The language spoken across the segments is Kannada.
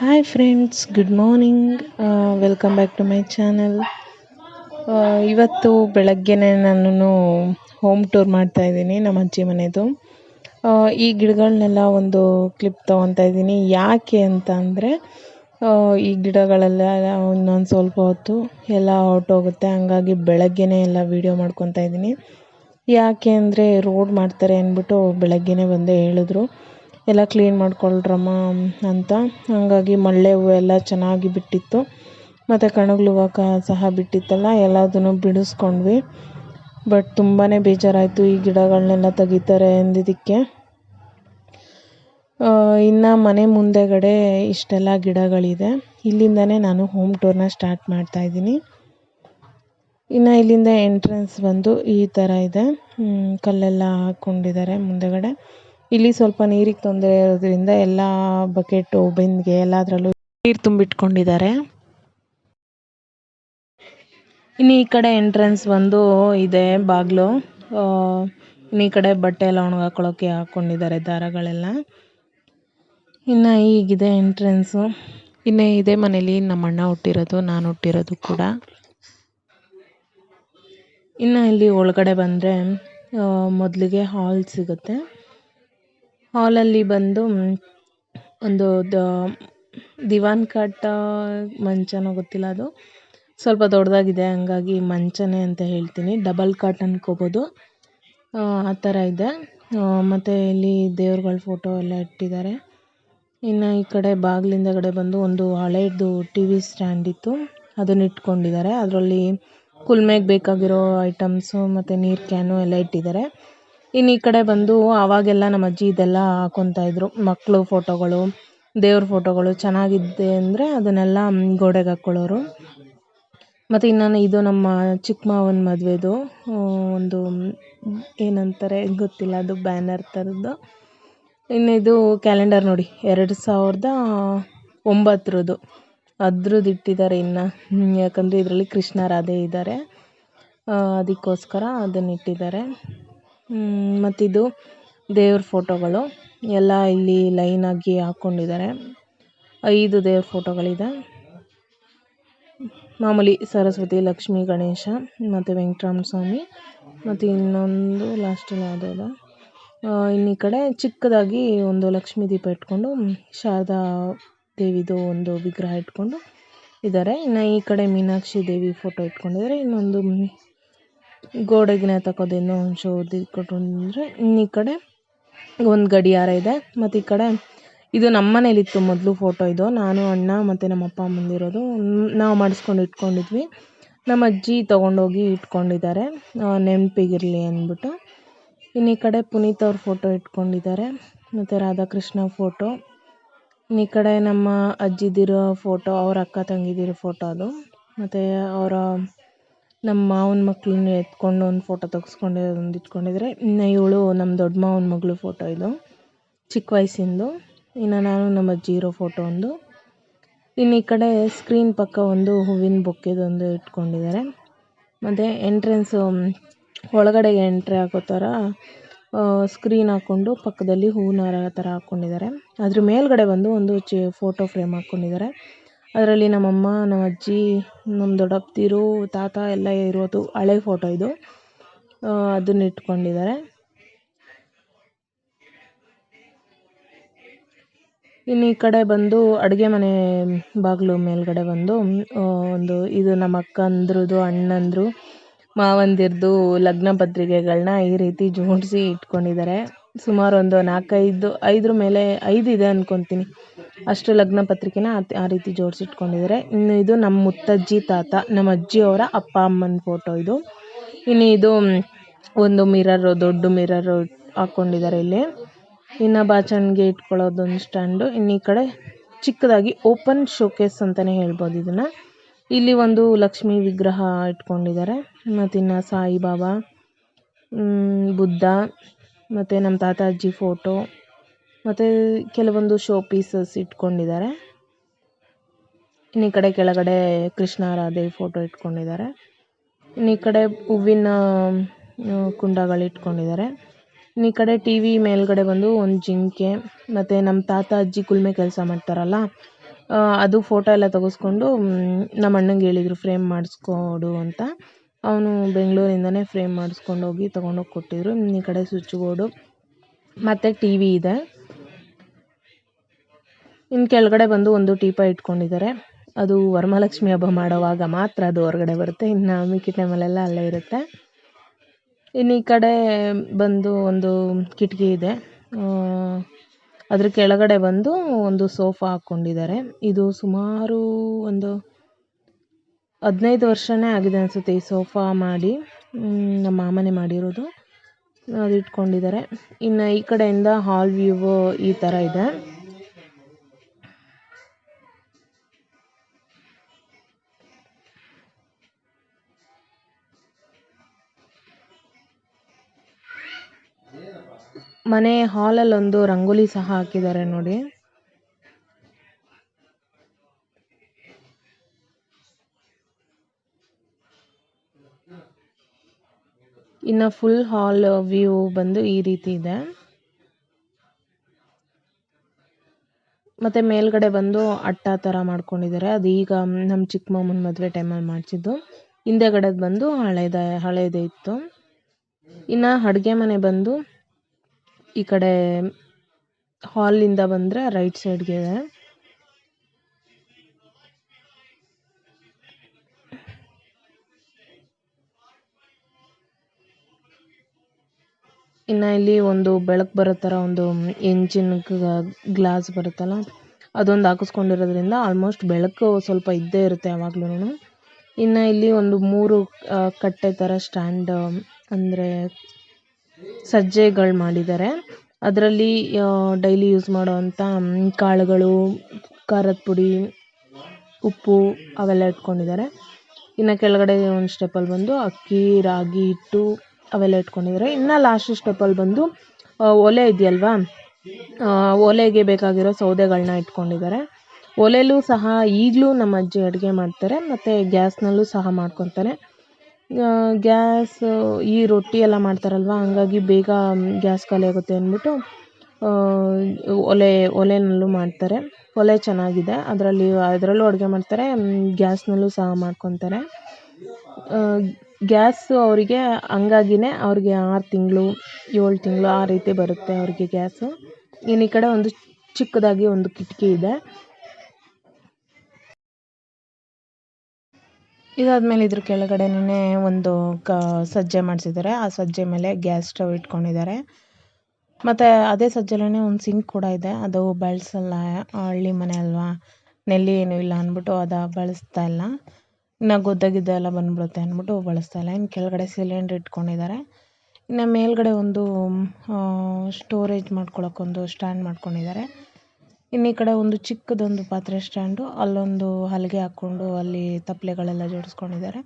Hi friends good morning welcome back to my channel ಇವತ್ತು ಬೆಳಗ್ಗೆನೇ ನಾನು ಹೋಮ್ ಟೂರ್ ಮಾಡ್ತಾ ಇದ್ದೀನಿ ನಮ್ಮ ಅಜ್ಜಿ ಮನೆದು. ಆ, ಈ ಗಿಡಗಳನ್ನೆಲ್ಲ ಒಂದು ಕ್ಲಿಪ್ ತೊಗೊತಾ ಇದ್ದೀನಿ. ಯಾಕೆ ಅಂತ ಅಂದರೆ ಈ ಗಿಡಗಳೆಲ್ಲ ಇನ್ನೊಂದು ಸ್ವಲ್ಪ ಹೊತ್ತು ಎಲ್ಲ ಹೋಗುತ್ತೆ ಹಾಗಾಗಿ ಬೆಳಗ್ಗೆನೇ ಎಲ್ಲ ವೀಡಿಯೋ ಮಾಡ್ಕೊತಾ ಇದ್ದೀನಿ. ಯಾಕೆ ಅಂದರೆ ರೋಡ್ ಮಾಡ್ತಾರೆ ಅಂದ್ಬಿಟ್ಟು ಬೆಳಗ್ಗೆನೇ ಬಂದೇ ಹೇಳಿದ್ರು. ಎಲ್ಲ ಕ್ಲೀನ್ ಮಾಡ್ಕೊಳ್ರಮ್ಮ ಅಂತ. ಹಾಗಾಗಿ ಮಳ್ಳೆ ಹೂವು ಎಲ್ಲ ಚೆನ್ನಾಗಿ ಬಿಟ್ಟಿತ್ತು. ಮತ್ತು ಕಣಗ್ಲು ಹೂವು ಕ ಸಹ ಬಿಟ್ಟಿತ್ತಲ್ಲ, ಎಲ್ಲದನ್ನು ಬಿಡಿಸ್ಕೊಂಡ್ವಿ. ಬಟ್ ತುಂಬಾ ಬೇಜಾರಾಯಿತು ಈ ಗಿಡಗಳನ್ನೆಲ್ಲ ತೆಗಿತಾರೆ ಅಂದಿದ್ದಕ್ಕೆ. ಇನ್ನು ಮನೆ ಮುಂದೆಗಡೆ ಇಷ್ಟೆಲ್ಲ ಗಿಡಗಳಿದೆ. ಇಲ್ಲಿಂದನೇ ನಾನು ಹೋಮ್ ಟೂರ್ನ ಸ್ಟಾರ್ಟ್ ಮಾಡ್ತಾ ಇದ್ದೀನಿ. ಇನ್ನು ಇಲ್ಲಿಂದ ಎಂಟ್ರೆನ್ಸ್ ಬಂದು ಈ ಥರ ಇದೆ. ಕಲ್ಲೆಲ್ಲ ಹಾಕೊಂಡಿದ್ದಾರೆ ಮುಂದೆಗಡೆ. ಇಲ್ಲಿ ಸ್ವಲ್ಪ ನೀರಿಗೆ ತೊಂದರೆ ಇರೋದ್ರಿಂದ ಎಲ್ಲ ಬಕೆಟು ಬಿಂದಿಗೆ ಎಲ್ಲದರಲ್ಲೂ ನೀರು ತುಂಬಿಟ್ಕೊಂಡಿದ್ದಾರೆ. ಇನ್ನು ಈ ಕಡೆ ಎಂಟ್ರೆನ್ಸ್ ಬಂದು ಇದೆ ಬಾಗಿಲು. ಇನ್ನು ಈ ಕಡೆ ಬಟ್ಟೆ ಎಲ್ಲ ಒಣಗಾಕೊಳ್ಳೋಕೆ ಹಾಕ್ಕೊಂಡಿದ್ದಾರೆ ದಾರಗಳೆಲ್ಲ. ಇನ್ನು ಈಗಿದೆ ಎಂಟ್ರೆನ್ಸು ಇನ್ನು ಇದೆ ಮನೇಲಿ ನಮ್ಮ ಅಣ್ಣ ಹುಟ್ಟಿರೋದು, ನಾನು ಹುಟ್ಟಿರೋದು ಕೂಡ. ಇನ್ನು ಇಲ್ಲಿ ಒಳಗಡೆ ಬಂದರೆ ಮೊದಲಿಗೆ ಹಾಲ್ ಸಿಗುತ್ತೆ. ಹಾಲಲ್ಲಿ ಬಂದು ಒಂದು ದ- ದಿವಾನ್ ಕಾಟ ಮಂಚನೋ ಗೊತ್ತಿಲ್ಲ ಅದು. ಸ್ವಲ್ಪ ದೊಡ್ಡದಾಗಿದೆ, ಹಂಗಾಗಿ ಮಂಚನೇ ಅಂತ ಹೇಳ್ತೀನಿ. ಡಬಲ್ ಕಾಟ್ ಅನ್ಕೋಬೋದು. ಆ ಥರ ಇದೆ. ಮತ್ತು ಇಲ್ಲಿ ದೇವ್ರುಗಳ ಫೋಟೋ ಎಲ್ಲ ಇಟ್ಟಿದ್ದಾರೆ. ಇನ್ನು ಈ ಕಡೆ ಬಾಗಿಲಿಂದಗಡೆ ಬಂದು ಒಂದು ಹಳೇದು ಟಿ ವಿ ಸ್ಟ್ಯಾಂಡ್ ಇತ್ತು. ಅದನ್ನ ಇಟ್ಕೊಂಡಿದ್ದಾರೆ. ಅದರಲ್ಲಿ ಕುಲ್ಮೆಗೆ ಬೇಕಾಗಿರೋ ಐಟಮ್ಸು ಮತ್ತು ನೀರು ಕ್ಯಾನು ಎಲ್ಲ ಇಟ್ಟಿದ್ದಾರೆ. ಇನ್ನು ಈ ಕಡೆ ಬಂದು ಆವಾಗೆಲ್ಲ ನಮ್ಮ ಅಜ್ಜಿ ಇದೆಲ್ಲ ಹಾಕೊತಾಯಿದ್ರು ಮಕ್ಕಳು ಫೋಟೋಗಳು ದೇವ್ರ ಫೋಟೋಗಳು ಚೆನ್ನಾಗಿದೆ ಅಂದರೆ ಅದನ್ನೆಲ್ಲ ಗೋಡೆಗೆ ಹಾಕ್ಕೊಳ್ಳೋರು ಮತ್ತು ಇನ್ನು ಇದು ನಮ್ಮ ಚಿಕ್ಕ ಮದುವೆದು ಒಂದು ಏನಂತಾರೆ ಗೊತ್ತಿಲ್ಲ, ಅದು ಬ್ಯಾನರ್ ಥರದ್ದು. ಇನ್ನು ಇದು ಕ್ಯಾಲೆಂಡರ್ ನೋಡಿ, ಎರಡು ಸಾವಿರದ ಒಂಬತ್ತರದ್ದು ಅದ್ರದ್ದು ಇಟ್ಟಿದ್ದಾರೆ ಇನ್ನು ಯಾಕಂದರೆ ಇದರಲ್ಲಿ ಕೃಷ್ಣ ರಾಧೆ ಇದ್ದಾರೆ. ಅದಕ್ಕೋಸ್ಕರ ಅದನ್ನ ಇಟ್ಟಿದ್ದಾರೆ ಮತ್ತಿದು ದೇವ್ರ ಫೋಟೋಗಳು ಎಲ್ಲ ಇಲ್ಲಿ ಲೈನಾಗಿ ಹಾಕ್ಕೊಂಡಿದ್ದಾರೆ ಐದು ದೇವ್ರ ಫೋಟೋಗಳಿದೆ. ಮಾಮೂಲಿ ಸರಸ್ವತಿ, ಲಕ್ಷ್ಮೀ, ಗಣೇಶ, ಮತ್ತು ವೆಂಕಟರಾಮ ಸ್ವಾಮಿ, ಮತ್ತು ಇನ್ನೊಂದು ಲಾಸ್ಟಲ್ಲಿ ಯಾವುದೋ ಇದೆ. ಇನ್ನು ಈ ಕಡೆ ಚಿಕ್ಕದಾಗಿ ಒಂದು ಲಕ್ಷ್ಮೀ ದೀಪ ಇಟ್ಕೊಂಡು ಶಾರದಾ ದೇವಿದು ಒಂದು ವಿಗ್ರಹ ಇಟ್ಕೊಂಡು ಇದ್ದಾರೆ ಇನ್ನು ಈ ಕಡೆ ಮೀನಾಕ್ಷಿ ದೇವಿ ಫೋಟೋ ಇಟ್ಕೊಂಡಿದ್ದಾರೆ ಇನ್ನೊಂದು ಗೋಡೆಗಿನ ತಕ್ಕೋದೇನು ಒಂದು ಶೋ ಇಟ್ಕೊಂಡ್ರೆ ಇನ್ನು ಈ ಕಡೆ ಒಂದು ಗಡಿಯಾರ ಇದೆ. ಮತ್ತು ಈ ಕಡೆ ಇದು ನಮ್ಮ ಮನೇಲಿತ್ತು ಮೊದಲು ಫೋಟೋ ಇದು. ನಾನು, ಅಣ್ಣ ಮತ್ತು ನಮ್ಮ ಅಪ್ಪ ಅಮ್ಮಂದಿರೋದು ನಾವು ಮಾಡಿಸ್ಕೊಂಡು ಇಟ್ಕೊಂಡಿದ್ವಿ. ನಮ್ಮ ಅಜ್ಜಿ ತೊಗೊಂಡೋಗಿ ಇಟ್ಕೊಂಡಿದ್ದಾರೆ. ನೆನಪಿಗಿರಲಿ ಅಂದ್ಬಿಟ್ಟು. ಇನ್ನು ಈ ಕಡೆ ಪುನೀತ್ ಅವ್ರ ಫೋಟೋ ಇಟ್ಕೊಂಡಿದ್ದಾರೆ. ಮತ್ತು ರಾಧಾಕೃಷ್ಣ ಫೋಟೋ ಈ ಕಡೆ ನಮ್ಮ ಅಜ್ಜಿದಿರೋ ಫೋಟೋ ಅವ್ರ ಅಕ್ಕ ತಂಗಿದಿರೋ ಫೋಟೋ ಅದು. ಮತ್ತು ಅವರ ನಮ್ಮ ಮಾವನ ಮಕ್ಕಳನ್ನ ಎತ್ಕೊಂಡು ಒಂದು ಫೋಟೋ ತೆಗೆಸ್ಕೊಂಡು ಒಂದು ಇಟ್ಕೊಂಡಿದ್ದಾರೆ ಇನ್ನು ಇವಳು ನಮ್ಮ ದೊಡ್ಡ ಮಾವನ ಮಗಳು ಫೋಟೋ ಇದು, ಚಿಕ್ಕ ವಯಸ್ಸಿಂದು. ಇನ್ನು ನಾನು ನಮ್ಮ ಅಜ್ಜಿ ಇರೋ ಫೋಟೋ ಒಂದು. ಇನ್ನು ಈ ಕಡೆ ಸ್ಕ್ರೀನ್ ಪಕ್ಕ ಒಂದು ಹೂವಿನ ಬೊಕ್ಕೆದೊಂದು ಇಟ್ಕೊಂಡಿದ್ದಾರೆ. ಮತ್ತು ಎಂಟ್ರೆನ್ಸು ಒಳಗಡೆ ಎಂಟ್ರಿ ಆಗೋ ಥರ ಸ್ಕ್ರೀನ್ ಹಾಕೊಂಡು ಪಕ್ಕದಲ್ಲಿ ಹೂವಿನ ಹಾರ ತರ ಹಾಕೊಂಡಿದ್ದಾರೆ. ಅದರ ಮೇಲ್ಗಡೆ ಬಂದು ಒಂದು ಚಿ ಫೋಟೋ ಫ್ರೇಮ್ ಹಾಕೊಂಡಿದ್ದಾರೆ. ಅದರಲ್ಲಿ ನಮ್ಮಮ್ಮ, ನಮ್ಮ ಅಜ್ಜಿ, ನಮ್ಮ ದೊಡ್ಡಪ್ಪತಿರು ತಾತ ಎಲ್ಲ ಇರೋದು ಹಳೆ ಫೋಟೋ ಇದು. ಅದನ್ನ ಇಟ್ಕೊಂಡಿದ್ದಾರೆ. ಇನ್ನು ಈ ಕಡೆ ಬಂದು ಅಡುಗೆ ಮನೆ ಬಾಗಿಲು ಮೇಲ್ಗಡೆ ಬಂದು ಒಂದು ಇದು ನಮ್ಮ ಅಕ್ಕಂದ್ರದ್ದು, ಅಣ್ಣಂದ್ರು ಮಾವಂದಿರದು ಲಗ್ನ ಪತ್ರಿಕೆಗಳನ್ನ ಈ ರೀತಿ ಜೋಡಿಸಿ ಇಟ್ಕೊಂಡಿದ್ದಾರೆ. ಸುಮಾರು ಒಂದು ನಾಲ್ಕೈದು, ಐದರ ಮೇಲೆ ಐದು ಇದೆ ಅನ್ಕೊತೀನಿ. ಅಷ್ಟು ಲಗ್ನ ಪತ್ರಿಕೆನ ಆ- ರೀತಿ ಜೋಡಿಸಿ ಇಟ್ಕೊಂಡಿದ್ದಾರೆ. ಇನ್ನು ಇದು ನಮ್ಮ ಮುತ್ತಜ್ಜಿ ತಾತ ನಮ್ಮ ಅಜ್ಜಿಯವರ ಅಪ್ಪ ಅಮ್ಮನ ಫೋಟೋ ಇದು. ಇನ್ನು ಇದು ಒಂದು ಮಿರರು, ದೊಡ್ಡ ಮಿರರು ಹಾಕ್ಕೊಂಡಿದ್ದಾರೆ ಇಲ್ಲಿ. ಇನ್ನು ಬಾಚಣಿಗೆ ಇಟ್ಕೊಳ್ಳೋದೊಂದು ಸ್ಟ್ಯಾಂಡು. ಇನ್ನು ಈ ಕಡೆ ಚಿಕ್ಕದಾಗಿ ಓಪನ್ ಶೋಕೇಸ್ ಅಂತಲೇ ಹೇಳ್ಬೋದು ಇದನ್ನು. ಇಲ್ಲಿ ಒಂದು ಲಕ್ಷ್ಮಿ ವಿಗ್ರಹ ಇಟ್ಕೊಂಡಿದ್ದಾರೆ. ಮತ್ತೆ ಇನ್ನ ಸಾಯಿಬಾಬಾ ಬುದ್ಧ, ಮತ್ತೆ ನಮ್ಮ ತಾತ ಅಜ್ಜಿ ಫೋಟೋ ಮತ್ತೆ ಕೆಲವೊಂದು ಶೋ ಪೀಸಸ್ ಇಟ್ಕೊಂಡಿದ್ದಾರೆ. ಇನ್ನು ಈ ಕಡೆ ಕೆಳಗಡೆ ಕೃಷ್ಣ ರಾಧೆ ಫೋಟೋ ಇಟ್ಕೊಂಡಿದ್ದಾರೆ. ಇನ್ನು ಈ ಕಡೆ ಹೂವಿನ ಕುಂಡಗಳು ಇಟ್ಕೊಂಡಿದ್ದಾರೆ. ಇನ್ನು ಈ ಕಡೆ ಟಿ ವಿ ಮೇಲ್ಗಡೆ ಬಂದು ಒಂದು ಜಿಂಕೆ, ಮತ್ತು ನಮ್ಮ ತಾತ ಅಜ್ಜಿ ಕುಲ್ಮೆ ಕೆಲಸ ಮಾಡ್ತಾರಲ್ಲ ಅದು ಫೋಟೋ ಎಲ್ಲ ತೆಗೆಸ್ಕೊಂಡು ನಮ್ಮ ಅಣ್ಣಂಗೆ ಹೇಳಿದ್ರು ಫ್ರೇಮ್ ಮಾಡಿಸ್ಕೊಡು ಅಂತ. ಅವನು ಬೆಂಗಳೂರಿಂದನೇ ಫ್ರೇಮ್ ಮಾಡಿಸ್ಕೊಂಡೋಗಿ ತೊಗೊಂಡೋಗಿ ಕೊಟ್ಟಿದ್ರು. ಈ ಕಡೆ ಸ್ವಿಚ್ ಬೋರ್ಡು ಮತ್ತು ಟಿ ವಿ ಇದೆ. ಇನ್ನು ಕೆಳಗಡೆ ಬಂದು ಒಂದು ಟೀಪ ಇಟ್ಕೊಂಡಿದ್ದಾರೆ. ಅದು ವರಮಹಾಲಕ್ಷ್ಮಿ ಹಬ್ಬ ಮಾಡೋವಾಗ ಮಾತ್ರ ಅದು ಹೊರಗಡೆ ಬರುತ್ತೆ. ಇನ್ನು ಮಿಕ್ಕಿ ಟೈಮಲ್ಲೆಲ್ಲ ಅಲ್ಲೇ ಇರುತ್ತೆ. ಇನ್ನು ಈ ಕಡೆ ಬಂದು ಒಂದು ಕಿಟಕಿ ಇದೆ. ಅದ್ರ ಕೆಳಗಡೆ ಬಂದು ಒಂದು ಸೋಫಾ ಹಾಕೊಂಡಿದ್ದಾರೆ ಇದು ಸುಮಾರು ಒಂದು ಹದಿನೈದು ವರ್ಷನೇ ಆಗಿದೆ ಅನಿಸುತ್ತೆ ಈ ಸೋಫಾ ಮಾಡಿ ನಮ್ಮ ಮಾಮನೇ ಮಾಡಿರೋದು. ಅದು ಇಟ್ಕೊಂಡಿದ್ದಾರೆ. ಇನ್ನು ಈ ಕಡೆಯಿಂದ ಹಾಲ್ ವ್ಯೂ ಈ ಥರ ಇದೆ. ಮನೆ ಹಾಲಲ್ಲಿ ಒಂದು ರಂಗೋಲಿ ಸಹ ಹಾಕಿದ್ದಾರೆ ನೋಡಿ. ಇನ್ನ ಫುಲ್ ಹಾಲ್ ವ್ಯೂ ಬಂದು ಈ ರೀತಿ ಇದೆ. ಮತ್ತೆ ಮೇಲ್ಗಡೆ ಬಂದು ಅಟ್ಟ ಥರ ಮಾಡ್ಕೊಂಡಿದ್ದಾರೆ. ಅದು ಈಗ ನಮ್ಮ ಚಿಕ್ಕಮ್ಮನ ಮದುವೆ ಟೈಮಲ್ಲಿ ಮಾಡಿಸಿದ್ದು. ಹಿಂದೆಗಡೆದು ಬಂದು ಹಳೇದ, ಹಳೇದೇ ಇತ್ತು. ಇನ್ನು ಅಡುಗೆ ಮನೆ ಬಂದು ಈ ಕಡೆ ಹಾಲಿಂದ ಬಂದರೆ ರೈಟ್ ಸೈಡ್ಗೆ ಇದೆ. ಇನ್ನು ಇಲ್ಲಿ ಒಂದು ಬೆಳಕು ಬರೋ ಥರ ಒಂದು ಎಂಜಿನ್ ಗ್ಲಾಸ್ ಬರುತ್ತಲ್ಲ, ಅದೊಂದು ಹಾಕಿಸ್ಕೊಂಡಿರೋದ್ರಿಂದ ಆಲ್ಮೋಸ್ಟ್ ಬೆಳಕು ಸ್ವಲ್ಪ ಇದ್ದೇ ಇರುತ್ತೆ ಯಾವಾಗ್ಲೂ ಇನ್ನು ಇಲ್ಲಿ ಒಂದು ಮೂರು ಕಟ್ಟೆ ಥರ ಸ್ಟ್ಯಾಂಡ್ ಅಂದರೆ ಸಜ್ಜೆಗಳು ಮಾಡಿದ್ದಾರೆ ಅದರಲ್ಲಿ ಡೈಲಿ ಯೂಸ್ ಮಾಡೋವಂಥ ಕಾಳುಗಳು, ಖಾರದ ಪುಡಿ, ಉಪ್ಪು ಅವೆಲ್ಲ ಇಟ್ಕೊಂಡಿದ್ದಾರೆ. ಇನ್ನು ಕೆಳಗಡೆ ಒಂದು ಸ್ಟೆಪ್ಪಲ್ಲಿ ಬಂದು ಅಕ್ಕಿ, ರಾಗಿ, ಹಿಟ್ಟು ಅವೆಲ್ಲ ಇಟ್ಕೊಂಡಿದ್ದಾರೆ. ಇನ್ನು ಲಾಸ್ಟ್ ಸ್ಟೆಪ್ಪಲ್ಲಿ ಬಂದು ಒಲೆ ಇದೆಯಲ್ವಾ? ಒಲೆಗೆ ಬೇಕಾಗಿರೋ ಸೌದೆಗಳನ್ನ ಇಟ್ಕೊಂಡಿದ್ದಾರೆ. ಒಲೆಯಲ್ಲೂ ಸಹ ಈಗಲೂ ನಮ್ಮ ಅಜ್ಜಿ ಅಡುಗೆ ಮಾಡ್ತಾರೆ. ಮತ್ತು ಗ್ಯಾಸ್ನಲ್ಲೂ ಸಹ ಮಾಡ್ಕೊತಾರೆ. ಗ್ಯಾಸ್, ಈ ರೊಟ್ಟಿ ಎಲ್ಲ ಮಾಡ್ತಾರಲ್ವ, ಹಂಗಾಗಿ ಬೇಗ ಗ್ಯಾಸ್ ಖಾಲಿ ಆಗುತ್ತೆ ಅಂದ್ಬಿಟ್ಟು ಒಲೆ ಒಲೆಯಲ್ಲೂ ಮಾಡ್ತಾರೆ. ಒಲೆ ಚೆನ್ನಾಗಿದೆ. ಅದರಲ್ಲಿ, ಅದರಲ್ಲೂ ಅಡುಗೆ ಮಾಡ್ತಾರೆ ಗ್ಯಾಸ್ನಲ್ಲೂ ಸಹ ಮಾಡ್ಕೊತಾರೆ. ಗ್ಯಾಸು ಅವರಿಗೆ, ಹಂಗಾಗಿನೇ ಅವ್ರಿಗೆ ಆರು ತಿಂಗಳು, ಏಳು ತಿಂಗಳು ಆ ರೀತಿ ಬರುತ್ತೆ ಅವ್ರಿಗೆ ಗ್ಯಾಸು. ಇನ್ನು ಈ ಕಡೆ ಒಂದು ಚಿಕ್ಕದಾಗಿ ಒಂದು ಕಿಟಕಿ ಇದೆ. ಇದಾದ್ಮೇಲೆ ಇದ್ರ ಕೆಳಗಡೆನೇ ಒಂದು ಕ, ಸಜ್ಜೆ ಮಾಡಿಸಿದ್ದಾರೆ ಆ ಸಜ್ಜೆ ಮೇಲೆ ಗ್ಯಾಸ್ ಸ್ಟವ್ ಇಟ್ಕೊಂಡಿದ್ದಾರೆ ಮತ್ತು ಅದೇ ಸಜ್ಜೆಲೇ ಒಂದು ಸಿಂಕ್ ಕೂಡ ಇದೆ. ಅದು ಬಳಸಲ್ಲ, ಹಳ್ಳಿ ಮನೆ ಅಲ್ವಾ? ನೆಲ್ಲಿ ಏನೂ ಇಲ್ಲ ಅಂದ್ಬಿಟ್ಟು ಅದು ಬಳಸ್ತಾ ಇಲ್ಲ. ಇನ್ನು ಗುದ್ದ ಗಿದ್ದ ಎಲ್ಲ ಬಂದ್ಬಿಡುತ್ತೆ ಅಂದ್ಬಿಟ್ಟು ಬಳಸ್ತಾ ಇಲ್ಲ. ಇನ್ನು ಕೆಳಗಡೆ ಸಿಲಿಂಡ್ರ್ ಇಟ್ಕೊಂಡಿದ್ದಾರೆ ಇನ್ನು ಮೇಲ್ಗಡೆ ಒಂದು ಸ್ಟೋರೇಜ್ ಮಾಡ್ಕೊಳ್ಳೋಕ್ಕೊಂದು ಸ್ಟ್ಯಾಂಡ್ ಮಾಡ್ಕೊಂಡಿದ್ದಾರೆ ಇನ್ನು ಈ ಕಡೆ ಒಂದು ಚಿಕ್ಕದೊಂದು ಪಾತ್ರೆ ಸ್ಟ್ಯಾಂಡು, ಅಲ್ಲೊಂದು ಹಲಗೆ ಹಾಕ್ಕೊಂಡು ಅಲ್ಲಿ ತಪ್ಪಲೆಗಳೆಲ್ಲ ಜೋಡಿಸ್ಕೊಂಡಿದ್ದಾರೆ.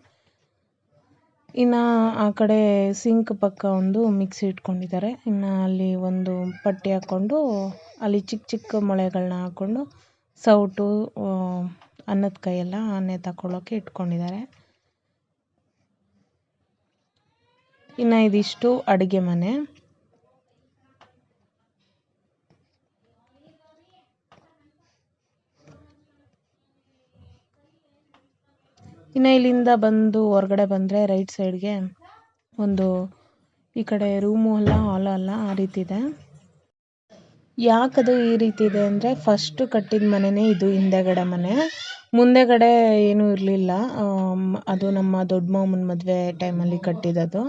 ಇನ್ನು ಆ ಕಡೆ ಸಿಂಕ್ ಪಕ್ಕ ಒಂದು ಮಿಕ್ಸಿ ಇಟ್ಕೊಂಡಿದ್ದಾರೆ. ಇನ್ನು ಅಲ್ಲಿ ಒಂದು ಪಟ್ಟಿ ಹಾಕ್ಕೊಂಡು, ಅಲ್ಲಿ ಚಿಕ್ಕ ಚಿಕ್ಕ ಮೊಳೆಗಳನ್ನ ಹಾಕ್ಕೊಂಡು ಸೌಟು ಅನ್ನದ ಕೈಯೆಲ್ಲ ನೇತಾಕೊಳ್ಳೋಕ್ಕೆ ಇಟ್ಕೊಂಡಿದ್ದಾರೆ. ಇನ್ನು ಇದಿಷ್ಟು ಅಡುಗೆ ಮನೆ. ಇನ್ನು ಇಲ್ಲಿಂದ ಬಂದು ಹೊರಗಡೆ ಬಂದರೆ ರೈಟ್ ಸೈಡ್ಗೆ ಒಂದು ಈ ಕಡೆ ರೂಮು ಅಲ್ಲ ಹಾಲ್ ಅಲ್ಲ, ಆ ರೀತಿ ಇದೆ. ಯಾಕದು ಈ ರೀತಿ ಇದೆ ಅಂದರೆ ಫಸ್ಟ್ ಕಟ್ಟಿದ ಮನೆನೇ ಇದು ಹಿಂದೆಗಡೆ ಮನೆ. ಮುಂದೆಗಡೆ ಏನೂ ಇರಲಿಲ್ಲ. ಅದು ನಮ್ಮ ದೊಡ್ಡ ಮಾಮನ ಮದುವೆ ಟೈಮಲ್ಲಿ ಕಟ್ಟಿದದು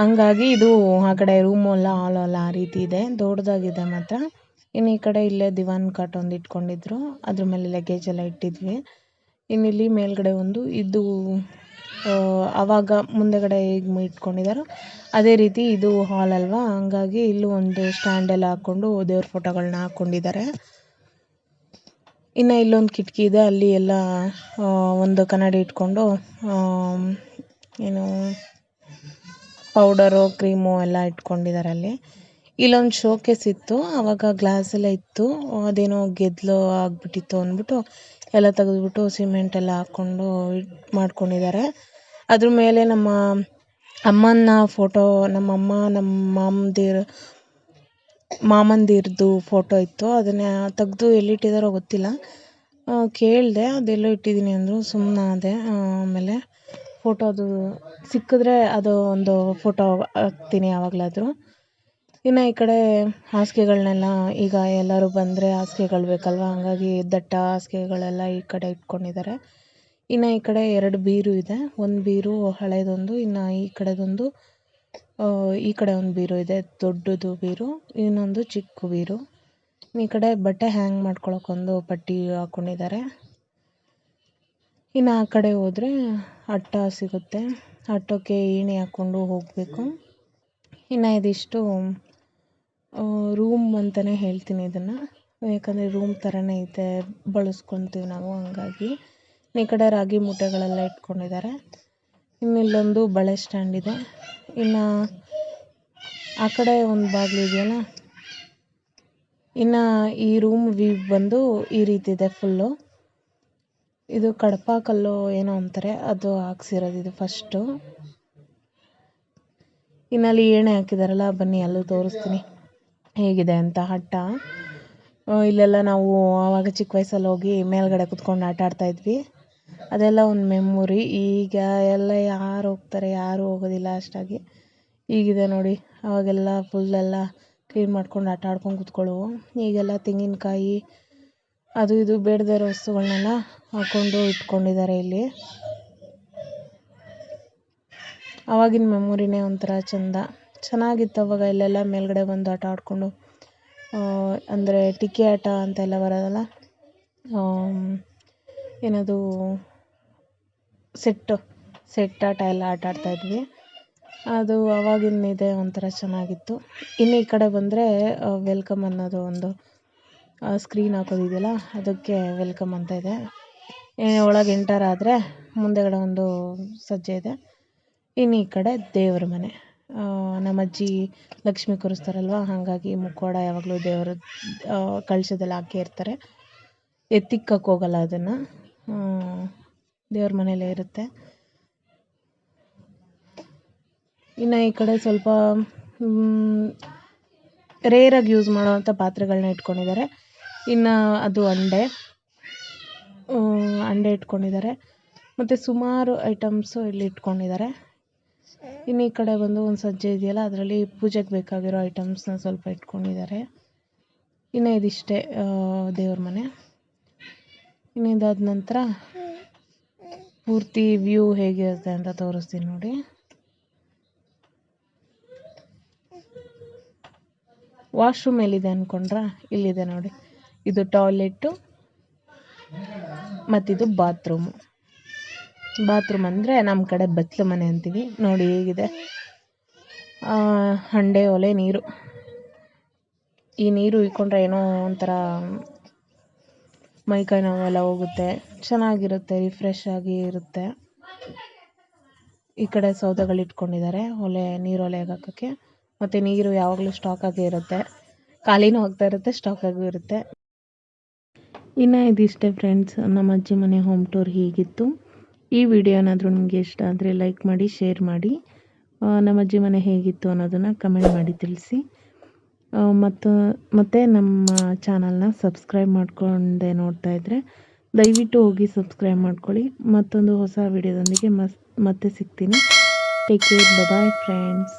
ಹಂಗಾಗಿ ಇದು ಆ ಕಡೆ ರೂಮು ಅಲ್ಲ ಹಾಲ್ ಅಲ್ಲ, ಆ ರೀತಿ ಇದೆ. ದೊಡ್ಡದಾಗಿದೆ ಮಾತ್ರ. ಇನ್ನು ಈ ಕಡೆ ಇಲ್ಲೇ ದಿವಾನ್ ಕಾಟ್ ಒಂದು ಇಟ್ಕೊಂಡಿದ್ರು. ಅದ್ರ ಮೇಲೆ ಲಗೇಜ್ ಎಲ್ಲ ಇಟ್ಟಿದ್ವಿ. ಇನ್ನು ಇಲ್ಲಿ ಮೇಲ್ಗಡೆ ಒಂದು ಇದು ಆ, ಆವಾಗ ಮುಂದೆಗಡೆ ಹೇಗೆ ಇಟ್ಕೊಂಡಿದ್ದಾರೋ ಅದೇ ರೀತಿ ಇದು ಹಾಲ್ ಅಲ್ವಾ? ಹಂಗಾಗಿ ಇಲ್ಲೂ ಒಂದು ಸ್ಟ್ಯಾಂಡ್ ಎಲ್ಲ ಹಾಕ್ಕೊಂಡು ದೇವ್ರ ಫೋಟೋಗಳನ್ನ ಹಾಕ್ಕೊಂಡಿದ್ದಾರೆ ಇನ್ನು ಇಲ್ಲೊಂದು ಕಿಟಕಿ ಇದೆ ಅಲ್ಲಿ ಎಲ್ಲ ಒಂದು ಕನ್ನಡಿ ಇಟ್ಕೊಂಡು ಏನು ಪೌಡರು ಕ್ರೀಮು ಎಲ್ಲ ಇಟ್ಕೊಂಡಿದ್ದಾರೆ ಅಲ್ಲಿ. ಇಲ್ಲೊಂದು ಶೋಕೇಸ್ ಇತ್ತು ಆವಾಗ ಗ್ಲಾಸ್ ಎಲ್ಲ ಇತ್ತು. ಅದೇನೋ ಗೆದ್ಲು ಆಗಿಬಿಟ್ಟಿತ್ತು ಅಂದ್ಬಿಟ್ಟು ಎಲ್ಲ ತೆಗೆದ್ಬಿಟ್ಟು ಸಿಮೆಂಟ್ ಎಲ್ಲ ಹಾಕ್ಕೊಂಡು ಇದು ಮಾಡ್ಕೊಂಡಿದ್ದಾರೆ. ಅದ್ರ ಮೇಲೆ ನಮ್ಮ ಅಮ್ಮನ ಫೋಟೋ, ನಮ್ಮ ಅಮ್ಮ, ನಮ್ಮ ಮಾಮಂದಿರು, ಮಾಮಂದಿರದು ಫೋಟೋ ಇತ್ತು. ಅದನ್ನ ತೆಗೆದು ಎಲ್ಲಿಟ್ಟಿದ್ದಾರೋ ಗೊತ್ತಿಲ್ಲ. ಕೇಳಿದೆ, ಅದೆಲ್ಲೋ ಇಟ್ಟಿದ್ದೀನಿ ಅಂದರು ಸುಮ್ಮನಾದೆ ಆಮೇಲೆ ಫೋಟೋ ಅದು ಸಿಕ್ಕಿದ್ರೆ ಅದು ಒಂದು ಫೋಟೋ ಹಾಕ್ತೀನಿ ಯಾವಾಗಲಾದರೂ. ಇನ್ನು ಈ ಕಡೆ ಹಾಸಿಗೆಗಳ್ನೆಲ್ಲ ಈಗ ಎಲ್ಲರೂ ಬಂದರೆ ಹಾಸಿಗೆಗಳು ಬೇಕಲ್ವ? ಹಂಗಾಗಿ ದಟ್ಟ ಹಾಸಿಗೆಗಳೆಲ್ಲ ಈ ಕಡೆ ಇಟ್ಕೊಂಡಿದ್ದಾರೆ. ಇನ್ನು ಈ ಕಡೆ ಎರಡು ಬೀರು ಇದೆ. ಒಂದು ಬೀರು ಹಳೇದೊಂದು, ಇನ್ನು ಈ ಕಡೆದೊಂದು ಈ ಕಡೆ ಒಂದು ಬೀರು ಇದೆ, ದೊಡ್ಡದು ಬೀರು, ಇನ್ನೊಂದು ಚಿಕ್ಕ ಬೀರು. ಈ ಕಡೆ ಬಟ್ಟೆ ಹ್ಯಾಂಗ್ ಮಾಡ್ಕೊಳಕ್ಕೊಂದು ಪಟ್ಟಿ ಹಾಕ್ಕೊಂಡಿದ್ದಾರೆ ಇನ್ನು ಆ ಕಡೆ ಹೋದರೆ ಅಟ್ಟ ಸಿಗುತ್ತೆ. ಅಟ್ಟಕ್ಕೆ ಏಣಿ ಹಾಕ್ಕೊಂಡು ಹೋಗಬೇಕು. ಇನ್ನು ಇದಿಷ್ಟು ರೂಮ್ ಅಂತಲೇ ಹೇಳ್ತೀನಿ ಇದನ್ನು. ಯಾಕಂದರೆ ರೂಮ್ ಥರನೇ ಇದೆ, ಬಳಸ್ಕೊತೀವಿ ನಾವು ಹಂಗಾಗಿ. ಈ ಕಡೆ ರಾಗಿ ಮೂಟೆಗಳೆಲ್ಲ ಇಟ್ಕೊಂಡಿದ್ದಾರೆ. ಇನ್ನು ಇಲ್ಲೊಂದು ಬಳೆ ಸ್ಟ್ಯಾಂಡ್ ಇದೆ. ಇನ್ನು ಆ ಕಡೆ ಒಂದು ಬಾಗಿಲು ಇದೆಯಲ್ಲ? ಇನ್ನು ಈ ರೂಮ್ ವ್ಯೂ ಬಂದು ಈ ರೀತಿ ಇದೆ ಫುಲ್ಲು ಇದು ಕಡಪ ಕಲ್ಲು ಏನೋ ಅಂತಾರೆ, ಅದು ಹಾಕ್ಸಿರೋದು ಇದು ಫಸ್ಟು ಇನ್ನಲ್ಲಿ ಏಣೆ ಹಾಕಿದಾರಲ್ಲ, ಬನ್ನಿ ಅಲ್ಲೂ ತೋರಿಸ್ತೀನಿ. ಹೇಗಿದೆ ಅಂತ ಹಟ್ಟ ಇಲ್ಲೆಲ್ಲ ನಾವು ಆವಾಗ ಚಿಕ್ಕ ವಯಸ್ಸಲ್ಲಿ ಹೋಗಿ ಮೇಲ್ಗಡೆ ಕುತ್ಕೊಂಡು ಆಟ ಆಡ್ತಾ ಇದ್ವಿ. ಅದೆಲ್ಲ ಒಂದು ಮೆಮೊರಿ ಈಗ ಎಲ್ಲ ಯಾರು ಹೋಗ್ತಾರೆ, ಯಾರೂ ಹೋಗೋದಿಲ್ಲ ಅಷ್ಟಾಗಿ. ಈಗಿದೆ ನೋಡಿ ಅವಾಗೆಲ್ಲ ಎಲ್ಲ ಕ್ಲೀನ್ ಮಾಡ್ಕೊಂಡು ಆಟ ಆಡ್ಕೊಂಡು ಕುತ್ಕೊಳ್ಳುವು. ಈಗೆಲ್ಲ ತೆಂಗಿನಕಾಯಿ, ಅದು ಇದು ಬೇಡದೇ ಇರೋ ವಸ್ತುಗಳನ್ನೆಲ್ಲ ಹಾಕ್ಕೊಂಡು ಇಟ್ಕೊಂಡಿದ್ದಾರೆ ಇಲ್ಲಿ. ಆವಾಗಿನ ಮೆಮೊರಿನೇ ಒಂಥರ ಚೆಂದ. ಚೆನ್ನಾಗಿತ್ತು ಅವಾಗ ಇಲ್ಲೆಲ್ಲ ಮೇಲ್ಗಡೆ ಬಂದು ಆಟ ಆಡಿಕೊಂಡು. ಅಂದರೆ ಟಿಕ್ಕಿ ಆಟ ಅಂತೆಲ್ಲ ಬರೋದಲ್ಲ? ಏನದು? ಸೆಟ್ಟು, ಸೆಟ್ ಆಟ ಎಲ್ಲ ಆಟ ಆಡ್ತಾಯಿದ್ವಿ ಅದು ಇದೆ ಒಂಥರ ಚೆನ್ನಾಗಿತ್ತು. ಇನ್ನು ಈ ಕಡೆ ಬಂದರೆ ವೆಲ್ಕಮ್ ಅನ್ನೋದು ಒಂದು ಸ್ಕ್ರೀನ್ ಹಾಕೋದಿದೆಯಲ್ಲ, ಅದಕ್ಕೆ ವೆಲ್ಕಮ್ ಅಂತ ಇದೆ. ಒಳಗೆ ಎಂಟರ್ ಆದರೆ ಮುಂದೆಗಡೆ ಒಂದು ಸಜ್ಜೆ ಇದೆ. ಇನ್ನು ಈ ಕಡೆ ದೇವ್ರ ಮನೆ. ನಮ್ಮ ಅಜ್ಜಿ ಲಕ್ಷ್ಮಿ ಕೂರಿಸ್ತಾರಲ್ವ? ಹಾಗಾಗಿ ಮುಖವಾಡ ಯಾವಾಗಲೂ ದೇವರ ಕಳಶದಲ್ಲಿ ಹಾಕೇ ಇರ್ತಾರೆ. ಎತ್ತಿಕ್ಕಕ್ಕೆ ಹೋಗಲ್ಲ ಅದನ್ನು. ದೇವ್ರ ಮನೆಯಲ್ಲೇ ಇರುತ್ತೆ. ಇನ್ನು ಈ ಕಡೆ ಸ್ವಲ್ಪ ರೇರಾಗಿ ಯೂಸ್ ಮಾಡುವಂಥ ಪಾತ್ರೆಗಳನ್ನ ಇಟ್ಕೊಂಡಿದ್ದಾರೆ. ಇನ್ನು ಅದು ಅಂಡೆ. ಅಂಡೆ ಇಟ್ಕೊಂಡಿದ್ದಾರೆ. ಮತ್ತು ಸುಮಾರು ಐಟಮ್ಸು ಇಲ್ಲಿ ಇಟ್ಕೊಂಡಿದ್ದಾರೆ. ಇನ್ನು ಈ ಕಡೆ ಬಂದು ಒಂದು ಸಜ್ಜೆ ಇದೆಯಲ್ಲ, ಅದರಲ್ಲಿ ಪೂಜೆಗೆ ಬೇಕಾಗಿರೋ ಐಟಮ್ಸ್ನ ಸ್ವಲ್ಪ ಇಟ್ಕೊಂಡಿದ್ದಾರೆ. ಇನ್ನು ಇದಿಷ್ಟೇ ದೇವ್ರ ಮನೆ. ಇನ್ನು ಇದಾದ ನಂತರ ಪೂರ್ತಿ ವ್ಯೂ ಹೇಗಿರುತ್ತೆ ಅಂತ ತೋರಿಸ್ತೀನಿ ನೋಡಿ. ವಾಶ್ರೂಮ್ ಎಲ್ಲಿದೆ ಅಂದ್ಕೊಂಡ್ರಾ ಇಲ್ಲಿದೆ ನೋಡಿ. ಇದು ಟಾಯ್ಲೆಟ್ಟು, ಮತ್ತಿದು ಬಾತ್ರೂಮು. ಬಾತ್ರೂಮ್ ಅಂದರೆ ನಮ್ಮ ಕಡೆ ಬಚ್ಚಲು ಮನೆ ಅಂತೀವಿ. ನೋಡಿ ಹೇಗಿದೆ. ಹಂಡೆ, ಒಲೆ, ನೀರು. ಈ ನೀರು ಇಕ್ಕೊಂಡ್ರೆ ಏನೋ ಒಂಥರ ಮೈಕೈ ನೋವೆಲ್ಲ ಹೋಗುತ್ತೆ. ಚೆನ್ನಾಗಿರುತ್ತೆ ರಿಫ್ರೆಶ್ ಆಗಿ ಇರುತ್ತೆ. ಈ ಕಡೆ ಸೌದೆಗಳು ಇಟ್ಕೊಂಡಿದ್ದಾರೆ. ಒಲೆ, ನೀರು ಒಲೆಗೆ ಹಾಕೋಕ್ಕೆ. ಮತ್ತು ನೀರು ಯಾವಾಗಲೂ ಸ್ಟಾಕ್ ಆಗಿ ಇರುತ್ತೆ. ಖಾಲಿನೂ ಹೋಗ್ತಾ ಇರುತ್ತೆ ಸ್ಟಾಕ್ ಆಗೂ ಇರುತ್ತೆ. ಇನ್ನು ಇದಿಷ್ಟೇ ಫ್ರೆಂಡ್ಸ್ ನಮ್ಮ ಅಜ್ಜಿ ಮನೆ ಹೋಮ್ ಟೂರ್ ಹೀಗಿತ್ತು. ಈ ವಿಡಿಯೋನಾದರೂ ನಿಮಗೆ ಇಷ್ಟ ಆದರೆ ಲೈಕ್ ಮಾಡಿ, ಶೇರ್ ಮಾಡಿ. ನಮ್ಮ ಅಜ್ಜಿ ಮನೆ ಹೇಗಿತ್ತು ಅನ್ನೋದನ್ನು ಕಮೆಂಟ್ ಮಾಡಿ ತಿಳಿಸಿ. ಮತ್ತು ಮತ್ತು ನಮ್ಮ ಚಾನಲ್ನ ಸಬ್ಸ್ಕ್ರೈಬ್ ಮಾಡ್ಕೊಂಡೆ ನೋಡ್ತಾ ಇದ್ದರೆ ದಯವಿಟ್ಟು ಹೋಗಿ ಸಬ್ಸ್ಕ್ರೈಬ್ ಮಾಡ್ಕೊಳ್ಳಿ. ಮತ್ತೊಂದು ಹೊಸ ವಿಡಿಯೋದೊಂದಿಗೆ ಮತ್ತೆ ಸಿಗ್ತೀನಿ. Take care bye friends